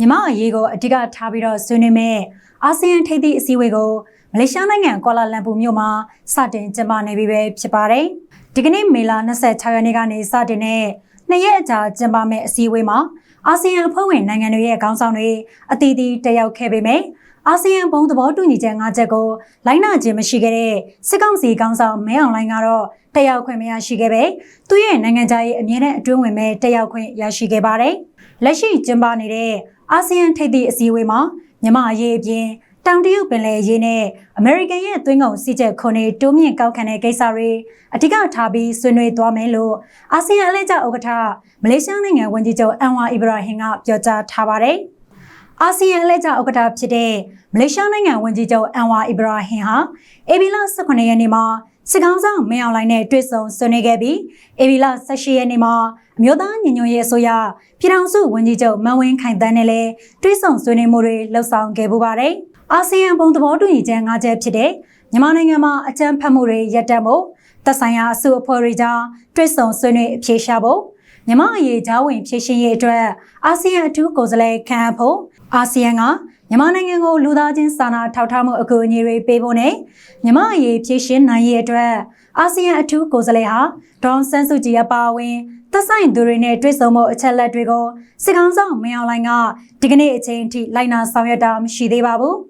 မြမအရေးကိုအဓိကထားပြီးတော့ဆွေးနွေးမဲ့အာဆီယံထိပ်သီးအစည်းအဝေးကိုမလေးရှားနိုင်ငံကွာလာလမ်ပူမြို့မှာစတင်ကျင်းပနေပြီပဲဖြစ်ပါတယ်။ဒီကနေ့မေလ26ရက်နေ့ကနေစတင်တဲ့နှစ်ရက်အကြာကျင်းပမဲ့အစည်းအဝေးမှာအာဆီယံအဖွဲ့ဝင်နိုင်ငံတွေရဲ့ခေါင်းဆောင်တွေအသီးသီးတက်ရောက်ခဲ့ပေမဲ့အာဆီယံဘုံသဘောတူညီချက်၅ချက်ကိုလိုက်နာခြင်းမရှိခဲ့တဲ့စစ်ကောင်စီခေါင်းဆောင်မဲအောင်လိုင်းကတော့တက်ရောက်ခွင့်မရရှိခဲ့ပဲသူရဲ့နိုင်ငံခြားရေးအမြဲတမ်းအတွင်းဝင်မဲ့တက်ရောက်ခွင့်ရရှိခဲ့ပါတယ်။လက်ရှိကျင်းပနေတဲ့အာဆီယံထိပ်သီးအစည်းအဝေးမှာမြန်မာအရေးအပြင်တောင်တရုတ်ပင်လယ်ရေးနဲ့အမေရိကန်ရဲ့သွင်းကုန်စီးချက်ခွန်တွေတိုးမြင့်ကောက်ခံတဲ့ကိစ္စတွေအဓိကထားပြီးဆွေးနွေးသွားမယ်လို့အာဆီယံအလဲကျဥက္ကဋ္ဌမလေးရှားနိုင်ငံဝန်ကြီးချုပ်အန်ဝါအီဘရာဟင်ကပြောကြားထားပါတယ်။ အာဆီယံအလဲကျဥက္ကဋ္ဌဖြစ်တဲ့မလေးရှားနိုင်ငံဝန်ကြီးချုပ်အန်ဝါအီဘရာဟင်ဟာအေဘီလာ18ရက်နေ့မှာစစ်ကောင်ဆောင်မင်းအောင်လှိုင်နဲ့တွေ့ဆုံဆွေးနွေးခဲ့ပြီးအေဘီလာ18ရက်နေ့မှာအမျိုးသားညီညွတ်ရေးအစိုးရပြည်ထောင်စုဝန်ကြီးချုပ်မန်ဝင်းခိုင်တန်းနဲ့လည်းတွေ့ဆုံဆွေးနွေးမှုတွေလှုပ်ဆောင်ခဲ့ပူပါတယ်။အာဆီယံဘုံသဘောတူညီချက်၅ချက်ဖြစ်တဲ့မြန်မာနိုင်ငံမှာအကြမ်းဖက်မှုတွေရပ်တန့်ဖို့သက်ဆိုင်ရာအစုအဖွဲ့တွေကြားတွေ့ဆုံဆွေးနွေးအဖြေရှာဖို့ မြန်မာအရေးကြားဝင်ဖြည့်ရှင်ရေးအတွက်အာဆီယံအထူးကိုယ်စားလှယ်ခန့်အပ်ဖို့အာဆီယံကမြန်မာနိုင်ငံကိုလူသားချင်းစာနာထောက်ထားမှုအကူအညီတွေပေးဖို့နဲ့မြန်မာအရေးဖြည့်ရှင်နိုင်ရေးအတွက်အာဆီယံအထူးကိုယ်စားလှယ်ဟာဒေါန်ဆန်းစုကြည်အပါအဝင်သက်ဆိုင်သူတွေနဲ့တွေ့ဆုံမှုအချက်လက်တွေကိုစစ်ကောင်ဆောင်မင်းအောင်လှိုင်ကဒီကနေ့အချိန်အထိလိုက်နာဆောင်ရွက်တာမရှိသေးပါဘူး။